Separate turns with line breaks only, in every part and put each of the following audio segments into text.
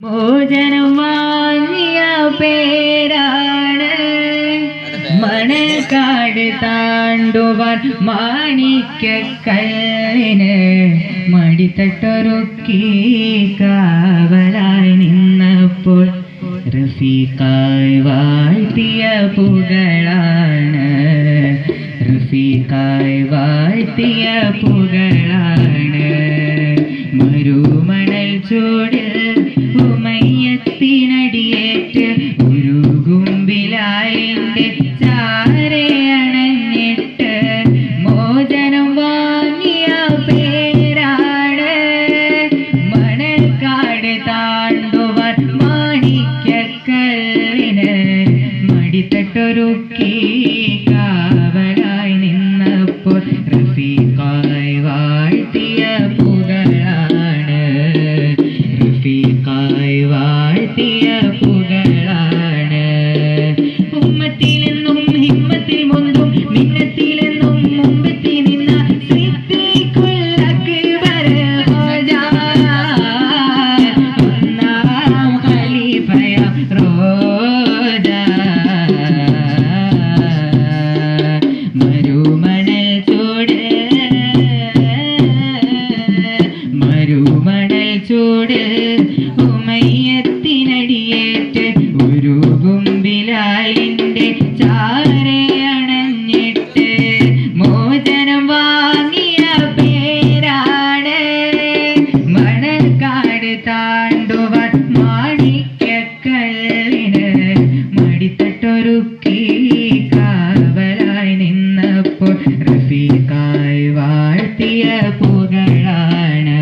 മോചനം വാങ്ങിയ പേരാണ് മണക്കാട് താണ്ടുവാൻ മാണിക്കക്കല്ലിന് മടിത്തട്ടൊരുക്കി കാവലായി നിന്നപ്പോൾ റഫീഖായി വാഴ്ത്തിയ പുകളാണ്. റഫീഖായി വാഴ്ത്തിയ പുകൾ മരുമണൽ ചൂട് മരുമണൽ ചൂട്. കാവലായി നിന്നപ്പോൾ റഫീഖായി വാഴ്ത്തിയ പുകളാണ്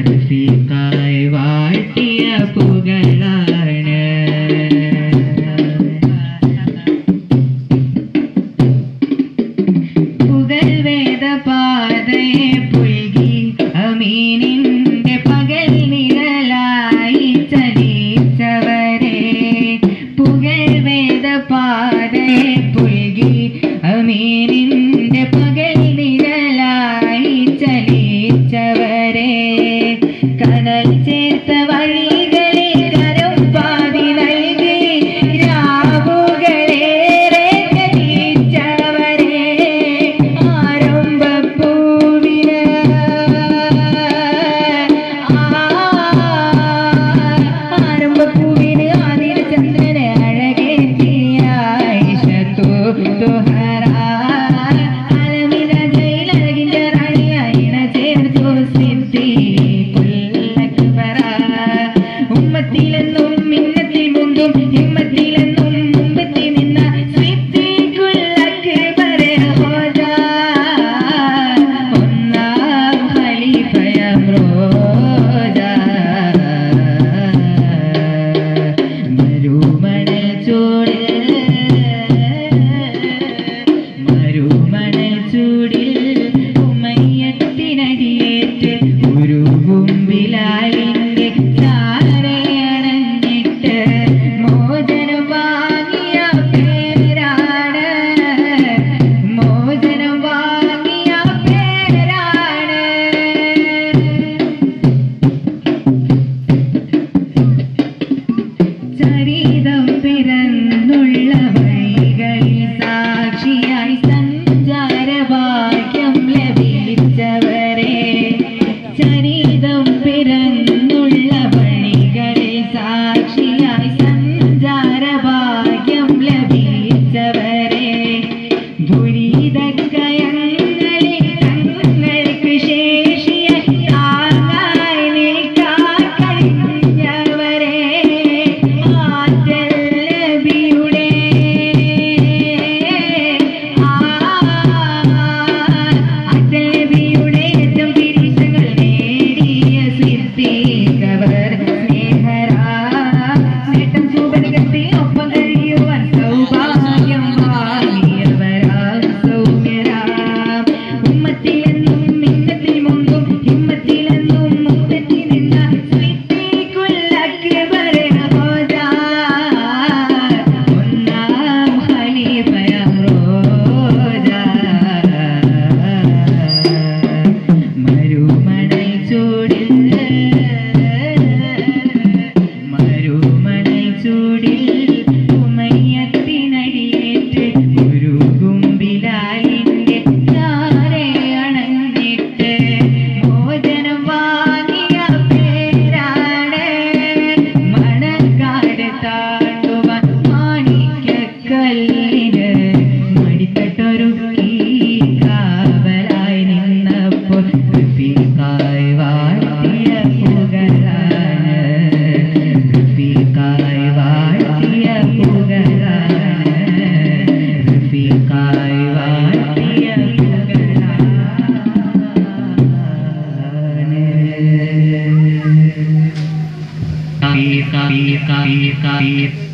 റഫീഖായി വാഴ്ത്തിയ പുകളാണ് പുകളാണ്